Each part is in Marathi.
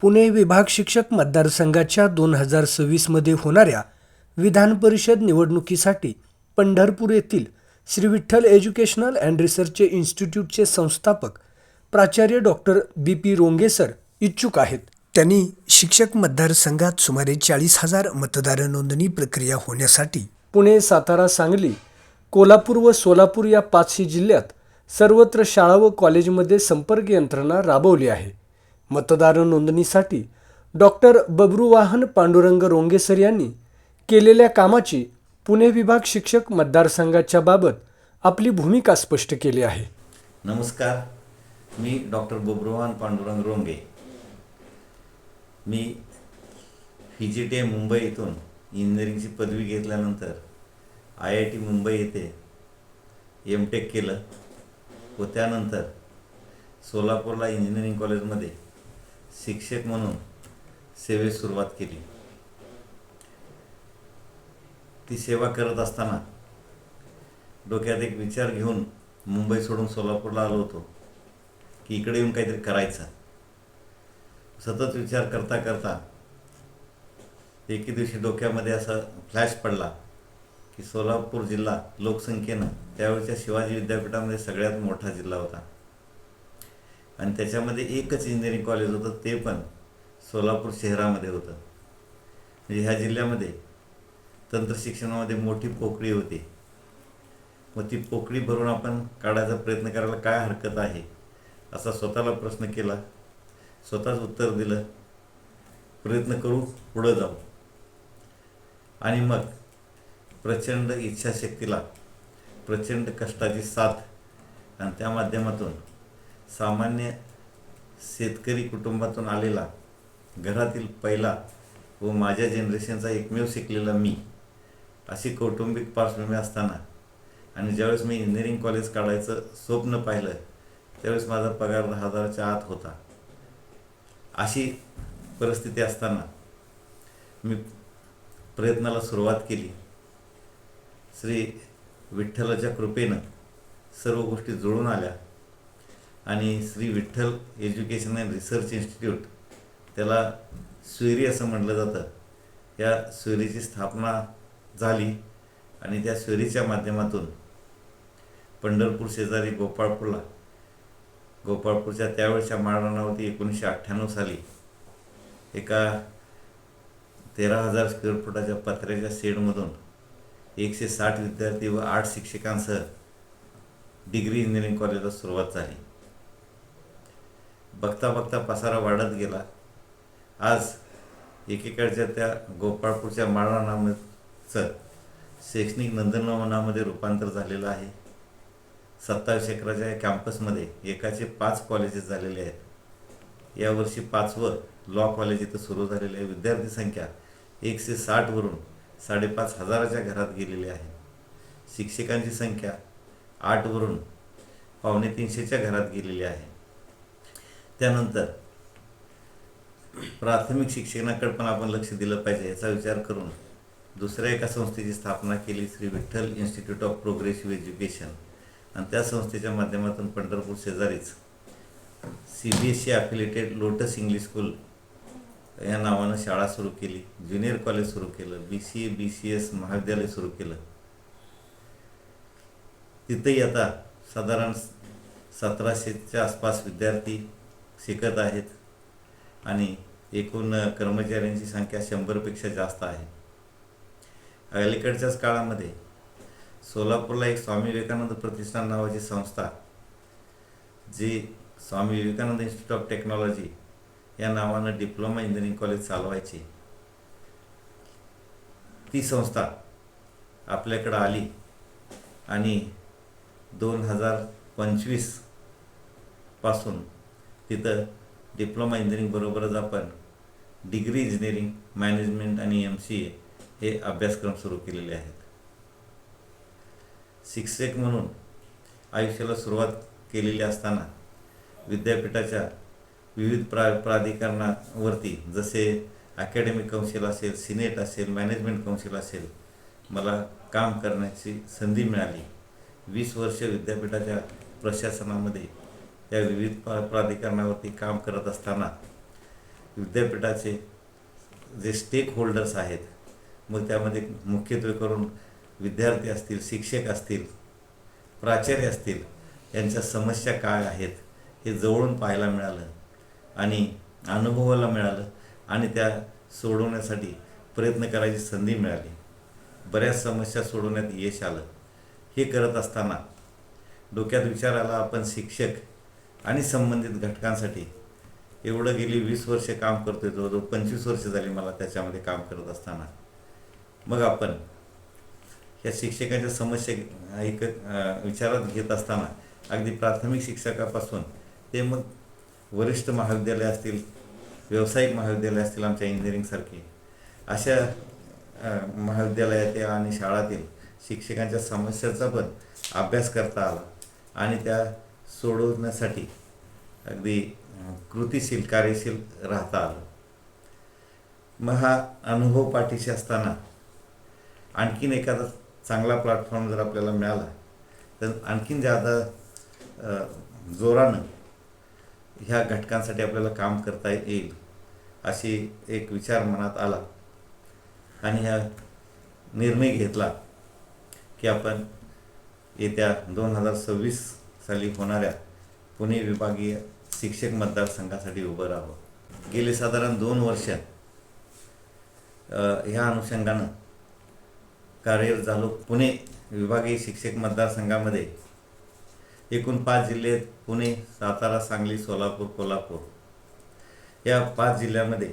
पुणे विभाग शिक्षक मतदारसंघाच्या दोन हजार सव्वीसमध्ये होणाऱ्या विधान परिषद निवडणुकीसाठी पंढरपूर येथील Shri Vitthal educational and research इन्स्टिट्यूटचे संस्थापक प्राचार्य doctor B P Ronge sir इच्छुक आहेत. त्यांनी शिक्षक मतदारसंघात सुमारे चाळीस हजार मतदार नोंदणी प्रक्रिया होण्यासाठी पुणे सातारा सांगली कोल्हापूर व सोलापूर या पाचही जिल्ह्यात सर्वत्र शाळा व कॉलेजमध्ये संपर्क यंत्रणा राबवली आहे. मतदार नोंदणीसाठी डॉक्टर बब्रुवाहन पांडुरंग रोंगेसर यांनी केलेल्या कामाची पुणे विभाग शिक्षक मतदारसंघाच्या बाबत आपली भूमिका स्पष्ट केली आहे. नमस्कार. मी डॉक्टर बोब्रवान पांडुरंग रोंगे. मी फिजिटे जी टी मुंबई इथून इंजिनिअरिंगची पदवी घेतल्यानंतर आय आय टी मुंबई येथे एम टेक केलं व त्यानंतर सोलापूरला इंजिनिअरिंग कॉलेजमध्ये शिक्षक म्हणून सेवेस सुरुवात केली. ती सेवा करत असताना डोक्यात एक विचार घेऊन मुंबई सोडून सोलापूरला आलो होतो की इकडे येऊन काहीतरी करायचं. सतत विचार करता करता एके दिवशी डोक्यामध्ये असा फ्लॅश पडला की सोलापूर जिल्हा लोकसंख्येनं त्यावेळच्या शिवाजी विद्यापीठामध्ये सगळ्यात मोठा जिल्हा होता. आणि त्याच्यामध्ये एकच इंजिनिअरिंग कॉलेज होतं ते पण सोलापूर शहरामध्ये होतं. म्हणजे ह्या जिल्ह्यामध्ये तंत्रशिक्षणामध्ये मोठी पोकळी होती. मग ती पोकळी भरून आपण काढायचा प्रयत्न करायला काय हरकत आहे असा स्वतःला प्रश्न केला. स्वतःच उत्तर दिलं. प्रयत्न करू पुढं जाऊ. आणि मग प्रचंड इच्छाशक्तीला प्रचंड कष्टाची साथ आणि त्या माध्यमातून सामान्य शेतकरी कुटुंबातून आलेला घरातील पहिला व माझ्या जनरेशनचा एकमेव शिकलेला मी अशी कौटुंबिक पार्श्वभूमी असताना आणि ज्यावेळेस मी इंजिनिअरिंग कॉलेज काढायचं स्वप्न पाहिलं त्यावेळेस माझा पगार दहा हजाराच्या आत होता. अशी परिस्थिती असताना मी प्रयत्नाला सुरुवात केली. श्री विठ्ठलाच्या कृपेनं सर्व गोष्टी जुळून आल्या. आणि Shri Vitthal education and research institute त्याला स्वेरी असं म्हटलं जातं. या स्वेरीची स्थापना झाली आणि त्या स्वेरीच्या माध्यमातून पंढरपूर शेजारी गोपाळपूरला गोपाळपूरच्या त्यावेळच्या माळरानावरती एकोणीसशे अठ्ठ्याण्णव साली एका तेरा हजार स्क्वेअर फुटाच्या पत्र्याच्या शेडमधून एकशे साठ विद्यार्थी व आठ शिक्षकांसह डिग्री इंजिनिअरिंग कॉलेजला सुरुवात झाली. बघता बघता पसारा वाढत गेला. आज एकीकडच्या त्या गोपाळपूरच्या माळरानाचं शैक्षणिक नंदनवनामध्ये रूपांतर झालेलं आहे. सत्तावीस एकराच्या कॅम्पसमध्ये एकाचे पाच कॉलेजेस झालेले आहेत. यावर्षी पाचवं लॉ कॉलेज इथं सुरू झालेले आहे. विद्यार्थी संख्या एकशे साठवरून साडेपाच हजाराच्या घरात गेलेली आहे. शिक्षकांची संख्या आठवरून पावणे तीनशेच्या घरात गेलेली आहे. त्यानंतर प्राथमिक शिक्षणाकडे पण आपण लक्ष दिलं पाहिजे याचा विचार करून दुसऱ्या एका संस्थेची स्थापना केली Shri Vitthal institute of progressive education आणि त्या संस्थेच्या माध्यमातून पंढरपूर शेजारीच C B S C affiliated lotus English school या नावानं शाळा सुरू केली ज्युनियर कॉलेज सुरू केलं B C A B C S महाविद्यालय सुरू केलं. तिथंही आता साधारण सतराशेच्या आसपास विद्यार्थी शिकत आहेत. आणि एकूण कर्मचाऱ्यांची संख्या शंभरपेक्षा जास्त आहे. अलीकडच्याच काळामध्ये सोलापूरला एक स्वामी विवेकानंद प्रतिष्ठान नावाची संस्था जी Swami Vivekanand institute of technology या नावानं डिप्लोमा इंजिनिअरिंग कॉलेज चालवायची. ती संस्था आपल्याकडं आली आणि दोन हजार पंचवीसपासून तिथं डिप्लोमा इंजिनिअरिंग बरोबरच आपण डिग्री इंजिनिअरिंग मॅनेजमेंट आणि एम सी ए हे अभ्यासक्रम सुरू केलेले आहेत. शिक्षक म्हणून आयुष्याला सुरुवात केलेली असताना विद्यापीठाच्या विविध प्रा प्राधिकरणावरती जसे अकॅडमिक कौन्सिल असेल सिनेट असेल मॅनेजमेंट कौन्सिल असेल मला काम करण्याची संधी मिळाली. वीस वर्ष विद्यापीठाच्या प्रशासनामध्ये त्या विविध प्राधिकरणावरती काम करत असताना विद्यापीठाचे जे स्टेक होल्डर्स आहेत मग त्यामध्ये मुख्यत्वे करून विद्यार्थी असतील शिक्षक असतील प्राचार्य असतील यांच्या समस्या काय आहेत हे जवळून पाहायला मिळालं आणि अनुभवायला मिळालं आणि त्या सोडवण्यासाठी प्रयत्न करायची संधी मिळाली. बऱ्याच समस्या सोडवण्यात यश आलं. हे करत असताना डोक्यात विचार आला आपण शिक्षक आणि संबंधित घटकांसाठी. एवढं गेली वीस वर्षे काम करतोय जवळजवळ पंचवीस वर्ष झाली मला त्याच्यामध्ये काम करत असताना. मग आपण या शिक्षकांच्या समस्या ऐक विचारात घेत असताना अगदी प्राथमिक शिक्षकापासून ते मग वरिष्ठ महाविद्यालय असतील व्यावसायिक महाविद्यालय असतील आमच्या इंजिनिअरिंगसारखे अशा महाविद्यालयातील आणि शाळातील शिक्षकांच्या समस्याचा पण अभ्यास करता आला. आणि त्या सोडवण्यासाठी अगदी कृतिशील कार्यशील राहता आलं मग हा अनुभव पाठीशी असताना आणखीन एखादा चांगला प्लॅटफॉर्म जर आपल्याला मिळाला तर आणखीन ज्यादा जोरानं ह्या घटकांसाठी आपल्याला काम करता येईल अशी एक विचार मनात आला आणि ह्या निर्णय घेतला की आपण येत्या दोन हजार सव्वीस साली होणाऱ्या पुणे विभागीय शिक्षक मतदारसंघासाठी उभं राहावं. गेले साधारण दोन वर्ष ह्या अनुषंगानं कार्यरत झालो पुणे विभागीय शिक्षक मतदारसंघामध्ये. एकूण पाच जिल्हे पुणे सातारा सांगली सोलापूर कोल्हापूर. या पाच जिल्ह्यामध्ये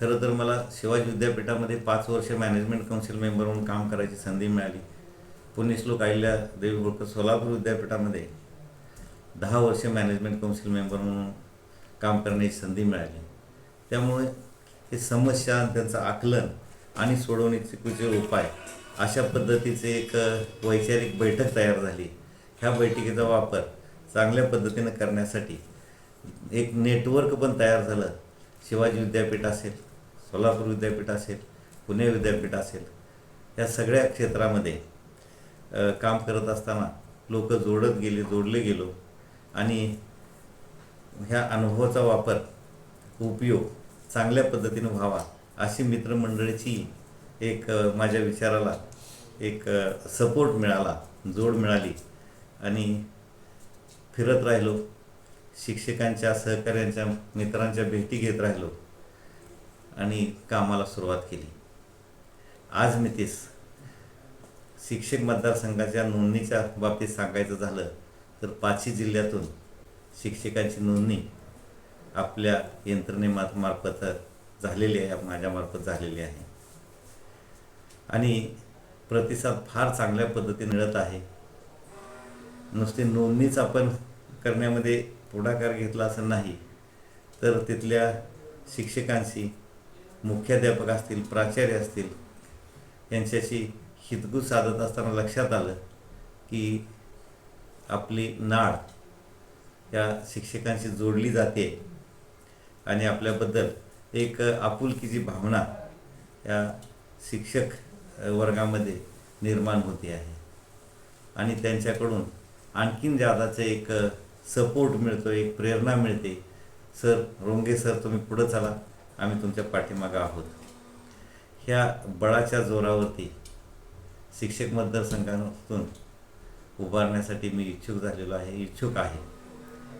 खरं तर मला शिवाजी विद्यापीठामध्ये पाच वर्ष मॅनेजमेंट काउन्सिल मेंबर म्हणून काम करायची संधी मिळाली. पुणे श्लोक अहिल्या देवी होळकर सोलापूर विद्यापीठामध्ये दहा वर्ष मॅनेजमेंट काउन्सिल मेंबर म्हणून काम करण्याची संधी मिळाली. त्यामुळे हे समस्या त्यांचं आकलन आणि सोडवण्याचे उपाय अशा पद्धतीचे एक वैचारिक बैठक तयार झाली. ह्या बैठकीचा वापर चांगल्या पद्धतीनं करण्यासाठी एक नेटवर्क पण तयार झालं. शिवाजी विद्यापीठ असेल सोलापूर विद्यापीठ असेल पुणे विद्यापीठ असेल या सगळ्या क्षेत्रामध्ये काम करत असताना लोक जोडत गेले जोडले गेलो. आणि ह्या अनुभवाचा वापर उपयोग चांगल्या पद्धतीनं व्हावा अशी मित्रमंडळीची एक माझ्या विचाराला एक सपोर्ट मिळाला जोड मिळाली. आणि फिरत राहिलो शिक्षकांच्या सहकाऱ्यांच्या मित्रांच्या भेटी घेत राहिलो आणि कामाला सुरुवात केली. आज मी तेच शिक्षक मतदारसंघाच्या नोंदणीच्या बाबतीत सांगायचं झालं तर पाचही जिल्ह्यातून शिक्षकांची नोंदणी आपल्या यंत्रणेमार्फत झालेली आहे माझ्यामार्फत झालेली आहे. आणि प्रतिसाद फार चांगल्या पद्धतीने मिळत आहे. नुसती नोंदणीच आपण करण्यामध्ये पुढाकार घेतला असं नाही तर तिथल्या शिक्षकांशी मुख्याध्यापक असतील प्राचार्य असतील यांच्याशी हितगुज साधत असताना लक्षात आलं की आपली नाळ या शिक्षकांशी जोडली जाते आणि आपल्याबद्दल एक आपुलकीची भावना या शिक्षक वर्गामध्ये निर्माण होते आहे. आणि त्यांच्याकडून आणखीन जादाचं एक सपोर्ट मिळतो एक प्रेरणा मिळते. सर रोंगे सर तुम्ही पुढं चला. आम्ही तुमच्या पाठीमागं आहोत. ह्या बळाच्या जोरावरती शिक्षक मतदारसंघातून उभारण्यासाठी मी इच्छुक झालेलो आहे इच्छुक आहे.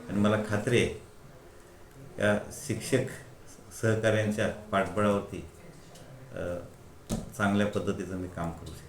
आणि मला खात्री आहे या शिक्षक सहकाऱ्यांच्या पाठबळावरती चांगल्या पद्धतीचं मी काम करू शकतो